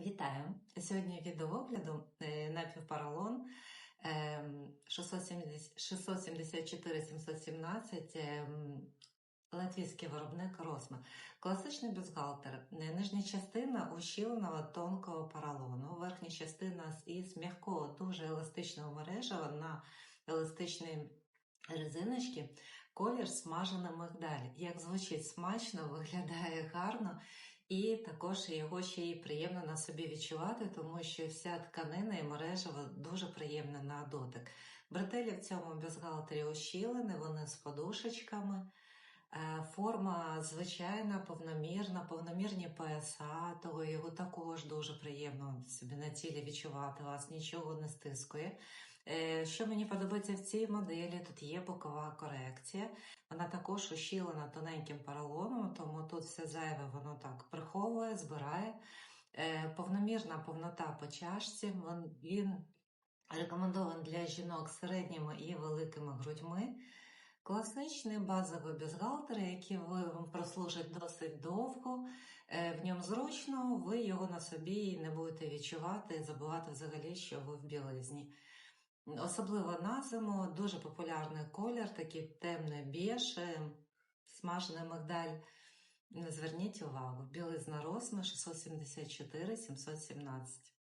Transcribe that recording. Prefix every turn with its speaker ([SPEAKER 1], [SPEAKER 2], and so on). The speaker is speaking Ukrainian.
[SPEAKER 1] Вітаю! Сьогодні відеоогляду напівпаралон ем, 674-717 ем, латвійський виробник Росма. Класичний бюстгальтер. Е, Нижня частина ущільного тонкого паралону, верхня частина із м'якого, дуже еластичного мережева на еластичній резиночці. Колір смажена мигдаль. Як звучить смачно, виглядає гарно. І також його ще й приємно на собі відчувати, тому що вся тканина і мережево дуже приємна на дотик. Бретелі в цьому бюстгальтері ощілені, вони з подушечками. Е, Форма звичайна, повномірна, повномірні пояса, того його також дуже приємно собі на тілі відчувати, вас нічого не стискує. Е, Що мені подобається в цій моделі, тут є бокова корекція. Вона також ущілена тоненьким поролоном, тому тут все зайве воно так приховує, збирає. Е, Повномірна повнота по чашці. Він рекомендований для жінок з середніми і великими грудьми. Класичний базовий бюстгальтер, який вам прослужить досить довго. Е, В ньому зручно, ви його на собі не будете відчувати і забувати взагалі, що ви в білизні. Особливо на зиму дуже популярний колір, такий темний біж, смажений мигдаль. Зверніть увагу, білизна розмір 674 717.